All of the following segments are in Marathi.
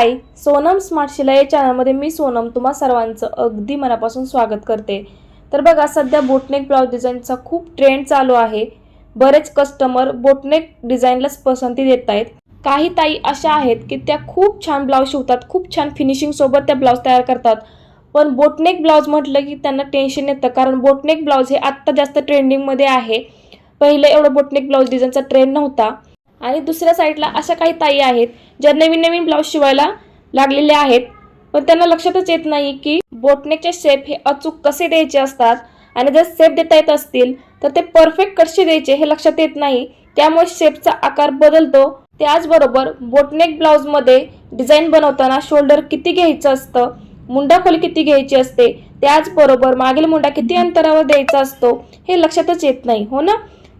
हाय सोनम स्मार्ट शिलाई या चॅनलमध्ये मी सोनम तुम्हा सर्वांचं अगदी मनापासून स्वागत करते. तर बघा सध्या बोटनेक ब्लाऊज डिझाईनचा खूप ट्रेंड चालू आहे. बरेच कस्टमर बोटनेक डिझाईनलाच पसंती देत आहेत काही ताई अशा आहेत की त्या खूप छान ब्लाऊज शिवतात खूप छान फिनिशिंगसोबत त्या ब्लाऊज तयार करतात. पण बोटनेक ब्लाऊज म्हटलं की त्यांना टेन्शन येतं कारण बोटनेक ब्लाऊज हे आत्ता जास्त ट्रेंडिंगमध्ये आहे. पहिले एवढं बोटनेक ब्लाऊज डिझाईनचा ट्रेंड नव्हता. आणि दुसऱ्या साईडला अशा काही ताई आहेत ज्या नवीन नवीन ब्लाऊज शिवायला लागलेल्या आहेत. पण त्यांना लक्षातच येत नाही की बोटनेकचे शेप हे अचूक कसे द्यायचे असतात आणि जर शेप देता येत असतील तर ते परफेक्ट कसे द्यायचे हे लक्षात येत नाही. त्यामुळे शेपचा आकार बदलतो. त्याचबरोबर बोटनेक ब्लाऊजमध्ये डिझाईन बनवताना शोल्डर किती घ्यायचं असतं मुंडा खोली किती घ्यायची असते त्याचबरोबर मागील मुंडा किती अंतरावर द्यायचा असतो हे लक्षातच येत नाही. हो ना?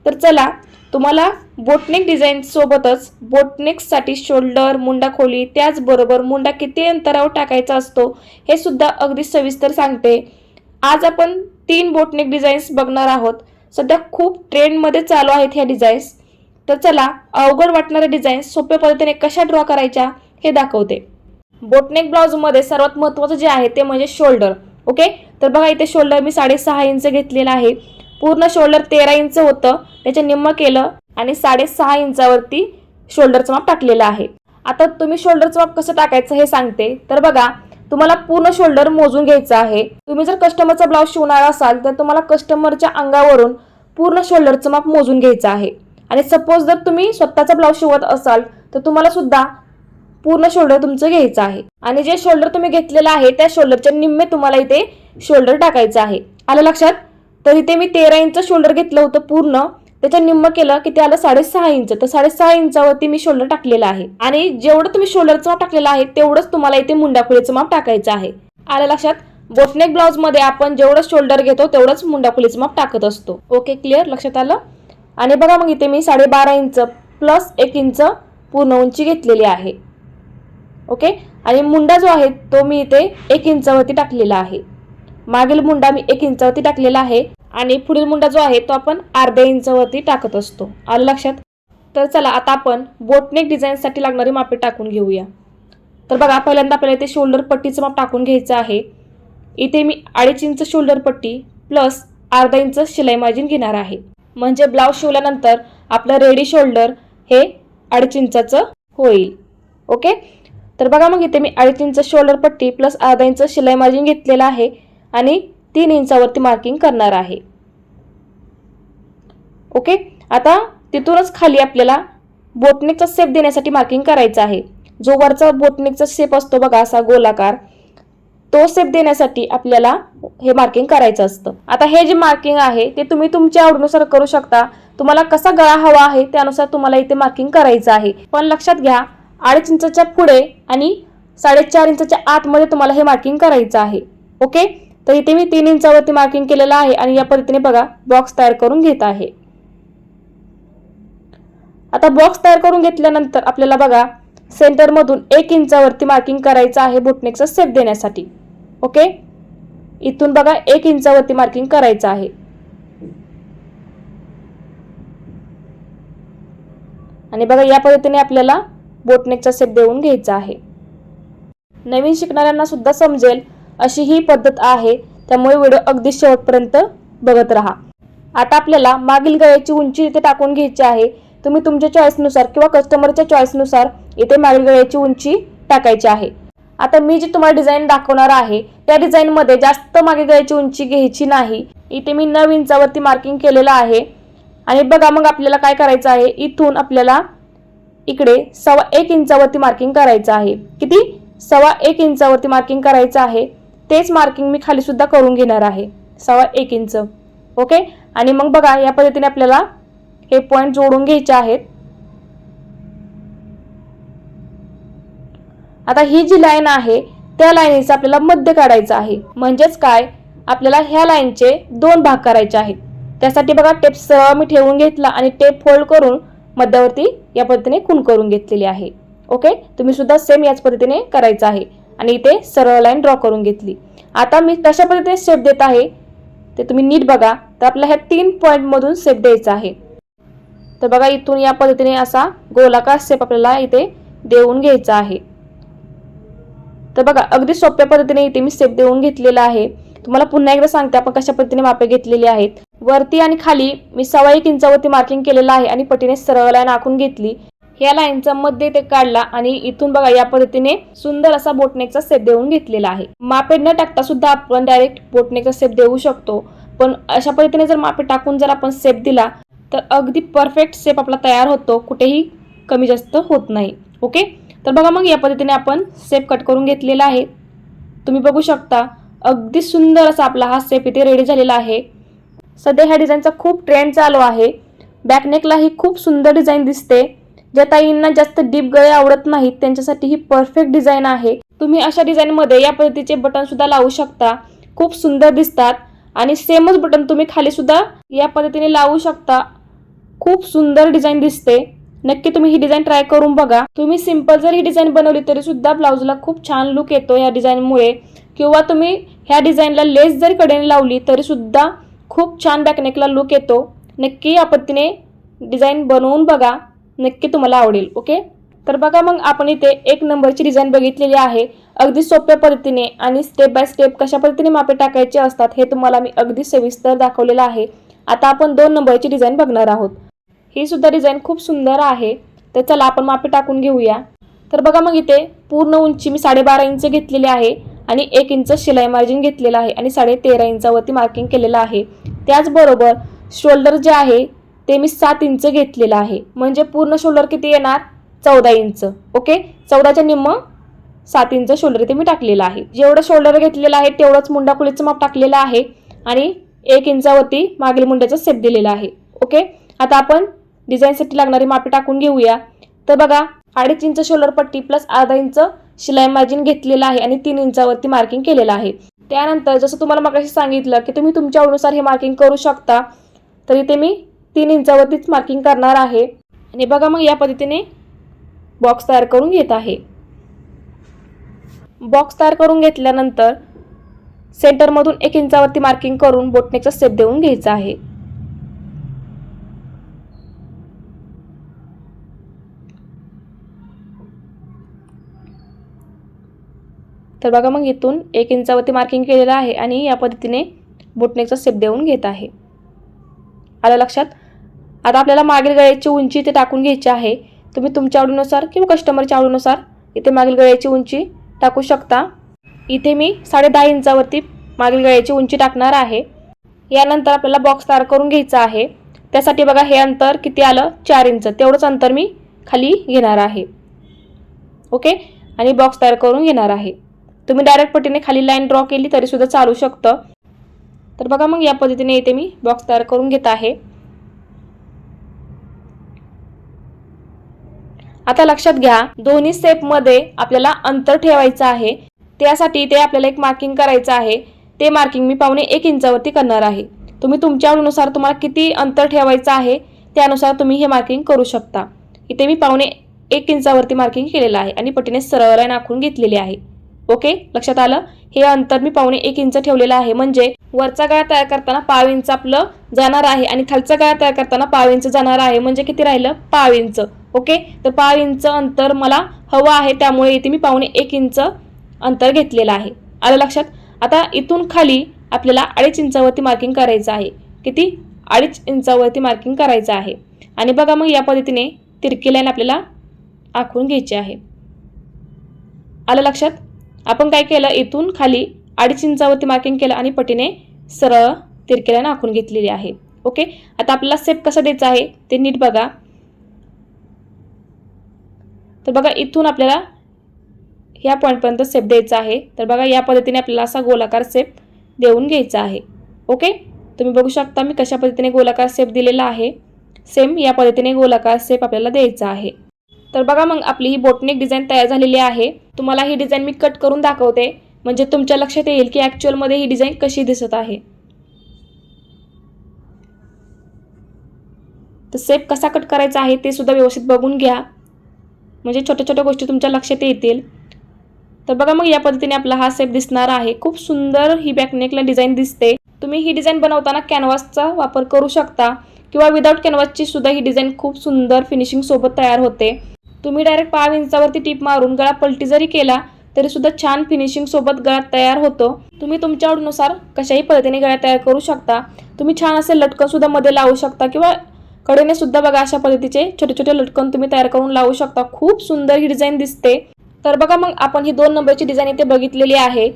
तर चला तुम्हाला बोटनेक डिझाईनसोबतच बोटनेक्ससाठी शोल्डर मुंडा खोली त्याचबरोबर मुंडा किती अंतरावर टाकायचा असतो हे सुद्धा अगदी सविस्तर सांगते. आज आपण तीन बोटनेक डिझाईन्स बघणार आहोत. सध्या खूप ट्रेंडमध्ये चालू आहेत ह्या डिझाईन्स. तर चला अवघड वाटणाऱ्या डिझाईन्स सोप्या पद्धतीने कशा ड्रॉ करायच्या हे दाखवते. बोटनेक ब्लाऊजमध्ये सर्वात महत्त्वाचं जे आहे ते म्हणजे शोल्डर. ओके? तर बघा इथे शोल्डर मी साडेसहा इंच घेतलेला आहे. पूर्ण शोल्डर तेरा इंच होतं. त्याचे निम्म केलं आणि साडेसहा इंचावरती शोल्डरचं माप टाकलेलं आहे. आता तुम्ही शोल्डरचं माप कसं टाकायचं हे सांगते. तर बघा तुम्हाला पूर्ण शोल्डर मोजून घ्यायचं आहे. तुम्ही जर कस्टमरचा ब्लाऊज शिवणार असाल तर तुम्हाला कस्टमरच्या अंगावरून पूर्ण शोल्डरचं माप मोजून घ्यायचं आहे. आणि सपोज जर तुम्ही स्वतःचा ब्लाऊज शिवत असाल तर तुम्हाला सुद्धा पूर्ण शोल्डर तुमचं घ्यायचं आहे. आणि जे शोल्डर तुम्ही घेतलेलं आहे त्या शोल्डरच्या निम्मे तुम्हाला इथे शोल्डर टाकायचं आहे. आलं लक्षात? तर इथे मी तेरा इंच शोल्डर घेतलं होतं पूर्ण. त्याच्या निम्म केलं की ते आलं साडेसहा इंच. तर साडेसहा इंचावरती मी शोल्डर टाकलेलं आहे. आणि जेवढं तुम्ही शोल्डरचं माप टाकलेलं आहे तेवढंच तुम्हाला इथे मुंडाखोलीचं माप टाकायचं आहे. आलं लक्षात? बोटनेक ब्लाउजमध्ये आपण जेवढं शोल्डर घेतो तेवढंच मुंडाखोलीचं माप टाकत असतो. ओके क्लिअर लक्षात आलं? आणि बघा मग इथे मी साडेबारा इंच प्लस एक इंच पूर्ण उंची घेतलेली आहे. ओके आणि मुंडा जो आहे तो मी इथे एक इंचावरती टाकलेला आहे. मागील मुंडा मी एक इंचावरती टाकलेला आहे आणि पुढील मुंडा जो आहे तो आपण अर्ध्या इंचावरती टाकत असतो. आलं लक्षात? तर चला आता आपण बोटनेक डिझाईनसाठी लागणारी मापे टाकून घेऊया. तर बघा पहिल्यांदा आपल्याला इथे शोल्डर पट्टीचं माप टाकून घ्यायचं आहे. इथे मी अडीच इंच शोल्डर पट्टी प्लस अर्धा इंच शिलाई मार्जिन घेणार आहे. म्हणजे ब्लाऊज शिवल्यानंतर आपलं रेडी शोल्डर हे अडीच इंचाचं होईल. ओके? तर बघा मग इथे मी अडीच इंच शोल्डर पट्टी प्लस अर्धा इंच शिलाई मार्जिन घेतलेलं आहे. आणि तीन इंचावरती मार्किंग करणार आहे. ओके आता तिथूनच खाली आपल्याला बोटनिकचा शेप देण्यासाठी मार्किंग करायचं आहे. जो वरचा बोटनिकचा शेप असतो बघा असा गोलाकार तो शेप देण्यासाठी आपल्याला हे मार्किंग करायचं असतं. आता हे जे मार्किंग आहे ते तुम्ही तुमच्या आवडीनुसार करू शकता. तुम्हाला कसा गळा हवा आहे त्यानुसार तुम्हाला इथे मार्किंग करायचं आहे. पण लक्षात घ्या अडीच इंचाच्या पुढे आणि साडेचार इंचाच्या आतमध्ये तुम्हाला हे मार्किंग करायचं आहे. ओके तर इथे मी तीन इंचावरती मार्किंग केलेलं आहे आणि या पद्धतीने बघा बॉक्स तयार करून घेत आहे. आता बॉक्स तयार करून घेतल्यानंतर आपल्याला बघा सेंटरमधून एक इंचावरती मार्किंग करायचं आहे बोटनेकचा सेप देण्यासाठी. ओके इथून बघा एक इंचावरती मार्किंग करायचं आहे. आणि बघा या पद्धतीने आपल्याला बोटनेकचा सेप देऊन घ्यायचा आहे. नवीन शिकणाऱ्यांना सुद्धा समजेल अशी ही पद्धत आहे. त्यामुळे व्हिडिओ अगदी शेवटपर्यंत बघत राहा. आता आपल्याला मागील गळ्याची उंची इथे टाकून घ्यायची आहे. तुम्ही तुमच्या चॉईसनुसार किंवा कस्टमरच्या चॉईसनुसार इथे मागील गळ्याची उंची टाकायची आहे. आता मी जी तुम्हाला डिझाईन दाखवणार आहे त्या डिझाईनमध्ये जास्त मागे गळ्याची उंची घ्यायची नाही. इथे मी नऊ इंचावरती मार्किंग केलेलं आहे. आणि बघा मग आपल्याला काय करायचं आहे? इथून आपल्याला इकडे सव्वा एक इंचावरती मार्किंग करायचं आहे. किती? सव्वा एक इंचावरती मार्किंग करायचं आहे. तेच मार्किंग मी खाली सुद्धा करून घेणार आहे. सव्वा एक इंच ओके आणि मग बघा या पद्धतीने आपल्याला हे पॉईंट जोडून घ्यायचे आहेत. आता ही जी लाईन आहे त्या लाईनीचा आपल्याला मध्य काढायचं आहे. म्हणजेच काय? आपल्याला ह्या लाईनचे दोन भाग करायचे आहेत. त्यासाठी बघा टेप सरळ मी ठेवून घेतला आणि टेप फोल्ड करून मध्यावरती या पद्धतीने खून करून घेतलेली आहे. ओके तुम्ही सुद्धा सेम याच पद्धतीने करायचं आहे. आणि इथे सरळ लाईन ड्रॉ करून घेतली. आता मी कशा पद्धतीने शेप देत आहे ते तुम्ही नीट बघा. तर आपल्या ह्या तीन पॉईंटमधून शेप द्यायचा आहे. तर बघा इथून या पद्धतीने असा गोलाकार शेप आपल्याला इथे देऊन घ्यायचा आहे. तर बघा अगदी सोप्या पद्धतीने इथे मी शेप देऊन घेतलेला आहे. तुम्हाला पुन्हा एकदा सांगते आपण कशा पद्धतीने मापे घेतलेली आहेत. वरती आणि खाली मी सव्वा एक इंचावरती मार्किंग केलेलं आहे आणि पटीने सरळ लाईन आखून घेतली. या लाईनचा मध्ये ते काढला आणि इथून बघा या पद्धतीने सुंदर असा बोटनेकचा सेप देऊन घेतलेला आहे. मापे न टाकता सुद्धा आपण डायरेक्ट बोटनेकचा सेप देऊ शकतो. पण अशा पद्धतीने जर मापे टाकून जर आपण सेप दिला तर अगदी परफेक्ट सेप आपला तयार होतो. कुठेही कमी जास्त होत नाही. ओके तर बघा मग या पद्धतीने आपण सेप कट करून घेतलेला आहे. तुम्ही बघू शकता अगदी सुंदर असा आपला हा सेप इथे रेडी झालेला आहे. सध्या ह्या डिझाईनचा खूप ट्रेंड चालू आहे. बॅकनेकला ही खूप सुंदर डिझाईन दिसते. ज्या ताईंना जास्त डीप गळे आवडत नाहीत त्यांच्यासाठी ही परफेक्ट डिझाईन आहे. तुम्ही अशा डिझाईनमध्ये या पद्धतीचे बटन सुद्धा लावू शकता. खूप सुंदर दिसतात. आणि सेमच बटन तुम्ही खाली सुद्धा या पद्धतीने लावू शकता. खूप सुंदर डिझाईन दिसते. नक्की तुम्ही ही डिझाईन ट्राय करून बघा. तुम्ही सिंपल जर ही डिझाईन बनवली तरी सुद्धा ब्लाऊजला खूप छान लुक येतो या डिझाईनमुळे किंवा तुम्ही ह्या डिझाईनला लेस जरी कडेने लावली तरी सुद्धा खूप छान बॅकनेकला लुक येतो. नक्की या पद्धतीने डिझाईन बनवून बघा. नक्की तुम्हाला आवडेल ओके? तर बघा मग आपण इथे एक नंबरची डिझाईन बघितलेली आहे. अगदी सोप्या पद्धतीने आणि स्टेप बाय स्टेप कशा पद्धतीने मापे टाकायचे असतात हे तुम्हाला मी अगदी सविस्तर दाखवलेलं आहे. आता आपण दोन नंबरची डिझाईन बघणार आहोत. ही सुद्धा डिझाईन खूप सुंदर आहे. तर चला आपण मापे टाकून घेऊया. तर बघा मग इथे पूर्ण उंची मी साडेबारा इंच घेतलेली आहे आणि एक इंच शिलाई मार्जिन घेतलेलं आहे आणि साडे तेरा इंचावरती मार्किंग केलेलं आहे. त्याचबरोबर शोल्डर जे आहे ते मी सात इंच घेतलेलं आहे. म्हणजे पूर्ण शोल्डर किती येणार? चौदा इंच. ओके? चौदाच्या निम्म सात इंच शोल्डर इथे मी टाकलेलं आहे. जेवढं शोल्डर घेतलेलं आहे तेवढंच मुंडा कुलीचं माप टाकलेलं आहे आणि एक इंचावरती मागील मुंड्याचा सेप दिलेला आहे. ओके? आता आपण डिझाईनसाठी लागणारी मापे टाकून घेऊया. तर बघा अडीच इंच शोल्डर पट्टी प्लस अर्धा इंच शिलाई मार्जिन घेतलेलं आहे आणि तीन इंचावरती मार्किंग केलेलं आहे. त्यानंतर जसं तुम्हाला मगाशी सांगितलं की तुम्ही तुमच्या अनुसार हे मार्किंग करू शकता तर इथे मी तीन इंचावरतीच मार्किंग करणार आहे. आणि बघा मग या पद्धतीने बॉक्स तयार करून घेत आहे. बॉक्स तयार करून घेतल्यानंतर सेंटरमधून एक इंचावरती मार्किंग करून बोटनेकचा स्टेप देऊन घ्यायचा आहे. तर बघा मग इथून एक इंचावरती मार्किंग केलेलं आहे आणि या पद्धतीने बोटनेकचा स्टेप देऊन घेत आहे. आलं लक्षात? आता आपल्याला मागील गळ्याची उंची इथे टाकून घ्यायची आहे. तुम्ही तुमच्या आवडीनुसार किंवा कस्टमरच्या आवडीनुसार इथे मागील गळ्याची उंची टाकू शकता. इथे मी साडे दहा इंचावरती मागील गळ्याची उंची टाकणार आहे. यानंतर आपल्याला बॉक्स तयार करून घ्यायचा आहे. त्यासाठी बघा हे अंतर किती आलं? चार इंच. तेवढंच अंतर मी खाली घेणार आहे. ओके? आणि बॉक्स तयार करून घेणार आहे. तुम्ही डायरेक्ट पटीने खाली लाईन ड्रॉ केली तरीसुद्धा चालू शकतं. तर बघा मग या पद्धतीने इथे मी बॉक्स तयार करून घेत आहे. आता लक्षात घ्या दोन्ही स्टेपमध्ये आपल्याला अंतर ठेवायचं आहे. त्यासाठी ते आपल्याला एक मार्किंग करायचं आहे. ते मार्किंग मी पावणे एक इंचावरती करणार आहे. तुम्ही तुमच्यानुसार तुम्हाला किती अंतर ठेवायचं आहे त्यानुसार तुम्ही हे मार्किंग करू शकता. इथे मी पावणे एक इंचावरती मार्किंग केलेलं आहे आणि पटीने सरळ लाईन आखून घेतलेली आहे. ओके? लक्षात आलं? हे अंतर मी पावणे एक इंच ठेवलेलं आहे. म्हणजे वरचा गळा तयार करताना पाव इंच आपलं जाणार आहे आणि खालचा गळा तयार करताना पाव इंच जाणार आहे. म्हणजे किती राहिलं? पाव इंच. ओके? तर पाव इंच अंतर मला हवं आहे. त्यामुळे इथे मी पावणे एक इंच अंतर घेतलेलं आहे. आलं लक्षात? आता इथून खाली आपल्याला अडीच इंचावरती मार्किंग करायचं आहे. किती? अडीच इंचावरती मार्किंग करायचं आहे. आणि बघा मग या पद्धतीने तिरकी लाईन आपल्याला आखून घ्यायची आहे. आलं लक्षात? आपण काय केलं? इथून खाली अडीच इंचावरती मार्किंग केलं आणि पटीने सरळ तिरकेला नाखून आखून घेतलेली आहे. ओके आता आपल्याला सेप कसा द्यायचा आहे? ते नीट बघा. तर बघा इथून आपल्याला ह्या पॉईंटपर्यंत सेप द्यायचा आहे. तर बघा या पद्धतीने आपल्याला असा गोलाकार सेप देऊन घ्यायचा आहे. ओके तुम्ही बघू शकता मी कशा पद्धतीने गोलाकार सेप दिलेला आहे. सेम या पद्धतीने गोलाकार सेप आपल्याला द्यायचा आहे. तर बघा मग आपली ही बोटनेक डिझाईन तयार झालेली आहे. तुम्हाला ही डिझाईन मी कट करून दाखवते. म्हणजे तुमच्या लक्षात येईल की ॲक्च्युअलमध्ये ही डिझाईन कशी दिसत आहे. तर सेप कसा कट करायचा आहे ते सुद्धा व्यवस्थित बघून घ्या. म्हणजे छोट्या छोट्या गोष्टी तुमच्या लक्षात येतील. तर बघा मग या पद्धतीने आपला हा सेप दिसणार आहे. खूप सुंदर ही बॅकनेकला डिझाईन दिसते. तुम्ही ही डिझाईन बनवताना कॅनव्हासचा वापर करू शकता. किंवा विदाऊट कॅनव्हासची सुद्धा ही डिझाईन खूप सुंदर फिनिशिंग सोबत तयार होते. तुम्ही डायरेक्ट पाव इंचावरती टीप मारून गळा पलटी जरी केला तरीसुद्धा छान फिनिशिंग सोबत गळा तयार होतो. तुम्ही तुमच्या आवडीनुसार कशाही पद्धतीने गळा तयार करू शकता. तुम्ही छान असे लटकन सुद्धा मध्ये लावू शकता किंवा कडेने सुद्धा बघा अशा पद्धतीचे छोटे छोटे लटकन तुम्ही तयार करून लावू शकता. खूप सुंदर ही डिझाईन दिसते. तर बघा मग आपण ही दोन नंबरची डिझाईन इथे बघितलेली आहे.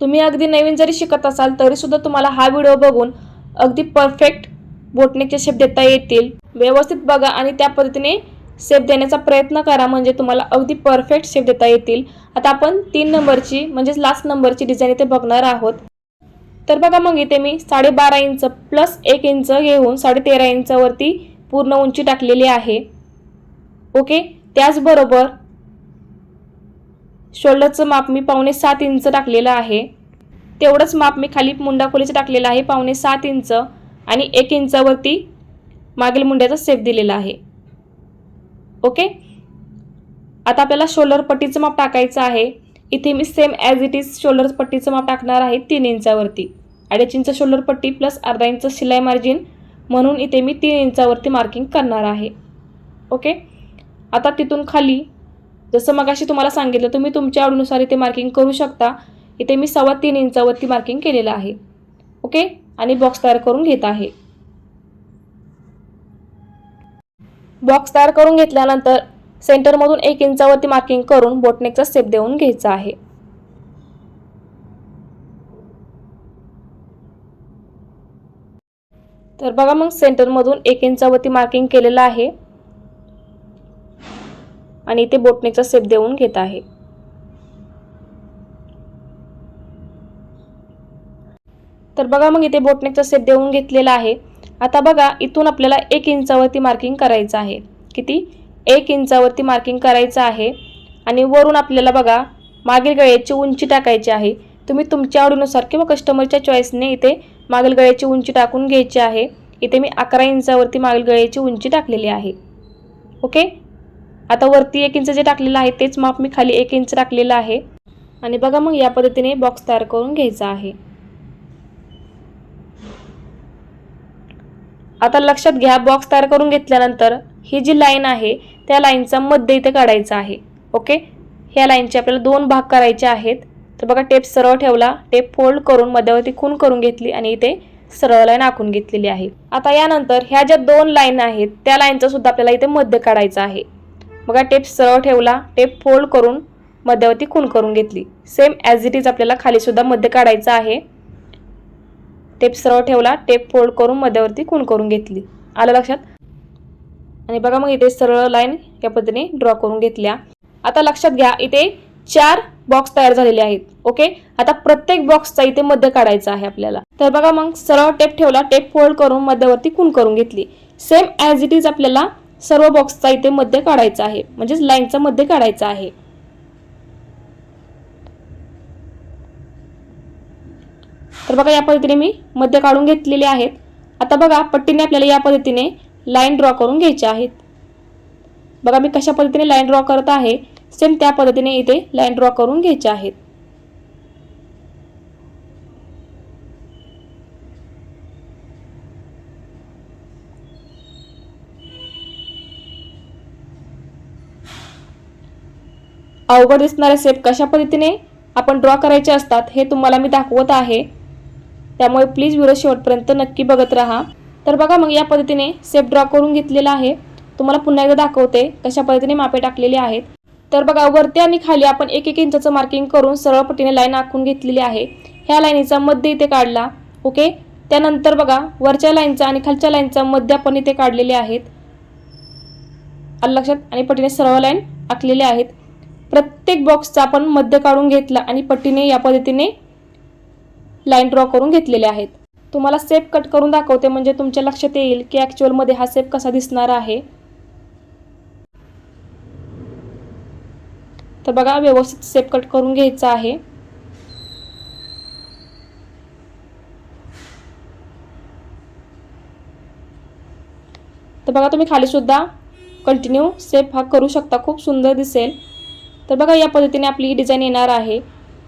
तुम्ही अगदी नवीन जरी शिकत असाल तरी सुद्धा तुम्हाला हा व्हिडिओ बघून अगदी परफेक्ट बोटनेकचे शेप देता येतील. व्यवस्थित बघा आणि त्या पद्धतीने शेप देण्याचा प्रयत्न करा. म्हणजे तुम्हाला अगदी परफेक्ट शेप देता येतील. आता आपण तीन नंबरची म्हणजेच लास्ट नंबरची डिझाईन इथे बघणार आहोत. तर बघा मग इथे मी साडेबारा इंच प्लस एक इंच घेऊन साडे तेरा इंचावरती पूर्ण उंची टाकलेली आहे. ओके? त्याचबरोबर शोल्डरचं माप मी पावणे सात इंच टाकलेलं आहे. तेवढंच माप मी खाली मुंडा खोलीचं टाकलेलं आहे पावणे सात इंच. आणि एक इंचावरती मागील मुंड्याचा सेप दिलेला आहे. ओके? आता आपल्याला शोल्डर पट्टीचं माप टाकायचं आहे. इथे मी same as it is shoulder पट्टीचं माप टाकणार आहे तीन इंचावरती. अडीच इंच शोल्डर पट्टी प्लस अर्धा इंच शिलाई मार्जिन म्हणून इथे मी तीन इंचावरती मार्किंग करणार आहे. ओके? आता तिथून खाली जसं मगाशी तुम्हाला सांगितलं तुम्ही तुमच्या आवडीनुसार इथे मार्किंग करू शकता. इथे मी सव्वा तीन इंचावरती मार्किंग केलेलं आहे. ओके? आणि बॉक्स तयार करून घेत आहे. बॉक्स तयार करून घेतल्यानंतर सेंटरमधून एक इंचावरती मार्किंग करून बोटनेकचा स्टेप देऊन घ्यायचा आहे. तर बघा मग सेंटरमधून एक इंचावरती मार्किंग केलेलं आहे. आणि इथे बोटनेकचा सेप देऊन घेत आहे. तर बघा मग इथे बोटनेकचा सेप देऊन घेतलेला आहे. आता बघा इथून आपल्याला एक इंचावरती मार्किंग करायचं आहे. किती? एक इंचावरती मार्किंग करायचं आहे. आणि वरून आपल्याला बघा मागील गळ्याची उंची टाकायची आहे. तुम्ही तुमच्या आवडीनुसार किंवा कस्टमरच्या चॉईसने इथे मागील गळ्याची उंची टाकून घ्यायची आहे. इथे मी अकरा इंचावरती मागील गळ्याची उंची टाकलेली आहे. ओके? आता वरती एक इंच जे टाकलेलं आहे तेच माप मी खाली एक इंच टाकलेलं आहे. आणि बघा मग या पद्धतीने बॉक्स तयार करून घ्यायचा आहे. आता लक्षात घ्या बॉक्स तयार करून घेतल्यानंतर ही जी लाईन आहे त्या लाईनचा मध्य इथे काढायचा आहे. ओके ह्या लाईनचे आपल्याला दोन भाग करायचे आहेत. तर बघा टेप सरळ ठेवला टेप फोल्ड करून मध्यावरती खून करून घेतली आणि इथे सरळ लाईन आखून घेतलेली आहे. आता यानंतर ह्या ज्या दोन लाईन आहेत त्या लाईनचा सुद्धा आपल्याला इथे मध्य काढायचा आहे. बघा टेप सरळ ठेवला टेप फोल्ड करून मध्यावरती खून करून घेतली. सेम ॲज इट इज आपल्याला खाली सुद्धा मध्य काढायचं आहे. टेप सरळ ठेवला टेप फोल्ड करून मध्यावरती खून करून घेतली. आलं लक्षात? आणि बघा मग इथे सरळ लाईन या पद्धतीने ड्रॉ करून घेतल्या. आता लक्षात घ्या इथे चार बॉक्स तयार झालेले आहेत ओके? आता प्रत्येक बॉक्सचा इथे मध्य काढायचा आहे आपल्याला. तर बघा मग सरळ टेप ठेवला टेप फोल्ड करून मध्यावरती खून करून घेतली. सेम ॲज इट इज आपल्याला सर्व बॉक्सचा इथे मध्य काढायचा आहे म्हणजेच लाईनचा मध्य काढायचा आहे. तर बघा या पद्धतीने मी मध्य काढून घेतलेले आहेत. आता बघा पट्टीने आपल्याला या पद्धतीने लाईन ड्रॉ करून घ्यायचे आहेत. बघा मी कशा पद्धतीने लाईन ड्रॉ करत आहे सेम त्या पद्धतीने इथे लाईन ड्रॉ करून घ्यायचे आहेत. अवघड दिसणारे सेप कशा पद्धतीने आपण ड्रॉ करायचे असतात हे तुम्हाला मी दाखवत आहे. त्यामुळे प्लीज व्हिडिओ शेवटपर्यंत नक्की बघत राहा. तर बघा मग या पद्धतीने सेप ड्रॉ करून घेतलेला आहे. तुम्हाला पुन्हा एकदा दाखवते कशा पद्धतीने मापे टाकलेले आहेत. तर बघा वरती आणि खाली आपण एक एक इंचाचं मार्किंग करून सरळ पट्टीने लाईन आखून घेतलेली आहे. ह्या लाईनीचा मध्य इथे काढला ओके त्यानंतर बघा वरच्या लाईनचा आणि खालच्या लाईनचा मध्य आपण इथे काढलेले आहेत. आलं लक्षात? आणि पट्टीने सरळ लाईन आखलेले आहेत. प्रत्येक बॉक्सचा आपण मध्य काढून घेतला आणि पट्टीने या पद्धतीने लाईन ड्रॉ करून घेतलेले आहेत. तुम्हाला सेप कट करून दाखवते म्हणजे तुमच्या लक्षात येईल की ॲक्च्युअलमध्ये हा सेप कसा दिसणार आहे. तर बघा व्यवस्थित सेप कट करून घ्यायचा आहे. तर बघा तुम्ही खालीसुद्धा कंटिन्यू सेप हा करू शकता. खूप सुंदर दिसेल. तर बघा या पद्धतीने आपली ही डिझाईन येणार आहे.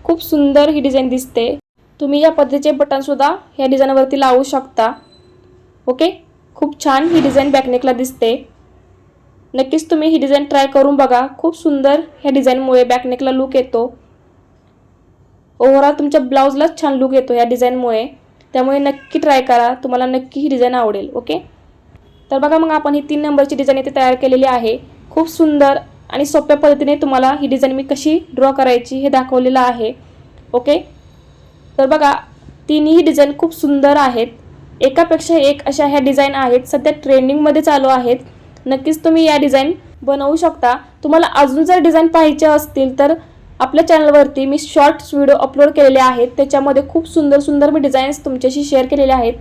खूप सुंदर ही डिझाईन दिसते. तुम्ही या पद्धतीचे बटनसुद्धा ह्या डिझाईनवरती लावू शकता. ओके खूप छान ही डिझाईन बॅकनेकला दिसते. नक्कीच तुम्ही ही डिझाईन ट्राय करून बघा. खूप सुंदर ह्या डिझाईनमुळे बॅकनेकला लुक येतो. ओव्हरऑल तुमच्या ब्लाऊजलाच छान लुक येतो या डिझाईनमुळे त्यामुळे नक्की ट्राय करा. तुम्हाला नक्की ही डिझाईन आवडेल. ओके तर बघा मग आपण ही तीन नंबरची डिझाईन इथे तयार केलेली आहे. खूप सुंदर आणि सोप्या पद्धतीने तुम्हाला ही डिझाईन मी कशी ड्रॉ करायची हे दाखवलेलं आहे. ओके तर बघा तिन्ही डिझाईन खूप सुंदर आहेत. एकापेक्षा एक अशा ह्या डिझाईन आहेत. सध्या ट्रेंडिंगमध्ये चालू आहेत. नक्कीच तुम्ही या डिझाईन बनवू शकता. तुम्हाला अजून जर डिझाईन पाहिजे असतील तर आपल्या चॅनलवरती मी शॉर्ट्स व्हिडिओ अपलोड केलेले आहेत. त्याच्यामध्ये खूप सुंदर सुंदर मी डिझाईन्स तुमच्याशी शेअर केलेले आहेत.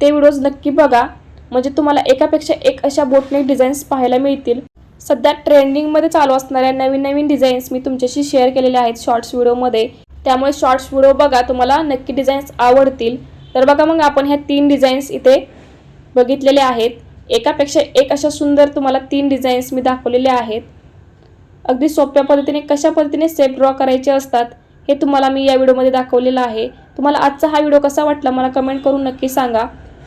ते व्हिडिओज नक्की बघा. म्हणजे तुम्हाला एकापेक्षा एक अशा बोटनेक डिझाईन्स पाहायला मिळतील. सध्या ट्रेंडिंगमध्ये चालू असणाऱ्या नवीन नवीन डिझाईन्स मी तुमच्याशी शेअर केलेल्या आहेत शॉर्ट्स व्हिडिओमध्ये त्यामुळे शॉर्ट्स व्हिडिओ बघा तुम्हाला नक्की डिझाईन्स आवडतील. तर बघा मग आपण ह्या तीन डिझाईन्स इथे बघितलेले आहेत. एकापेक्षा एक अशा सुंदर तुम्हाला तीन डिझाईन्स मी दाखवलेले आहेत. अगदी सोप्या पद्धतीने कशा पद्धतीने सेप ड्रॉ करायचे असतात हे तुम्हाला मी या व्हिडिओमध्ये दाखवलेलं आहे. तुम्हाला आजचा हा व्हिडिओ कसा वाटला मला कमेंट करून नक्की सांगा.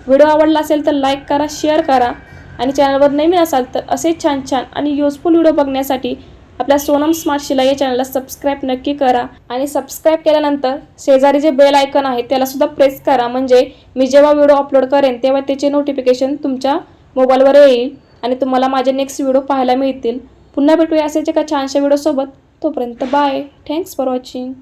व्हिडिओ आवडला असेल तर लाईक करा शेअर करा. आणि चॅनलवर नवीन असाल तर असे छान छान आणि युजफुल व्हिडिओ बघण्यासाठी आपल्या सोनम स्मार्ट शिलाई या चॅनलला सबस्क्राईब नक्की करा. आणि सबस्क्राईब केल्यानंतर शेजारी जे बेल आयकन आहे त्याला सुद्धा प्रेस करा. म्हणजे मी जेव्हा व्हिडिओ अपलोड करेन तेव्हा त्याचे नोटिफिकेशन तुमच्या मोबाईलवर येईल आणि तुम्हाला माझे नेक्स्ट व्हिडिओ पाहायला मिळतील. पुन्हा भेटूया असेच एका छानशा व्हिडिओसोबत तोपर्यंत बाय थँक्स फॉर वॉचिंग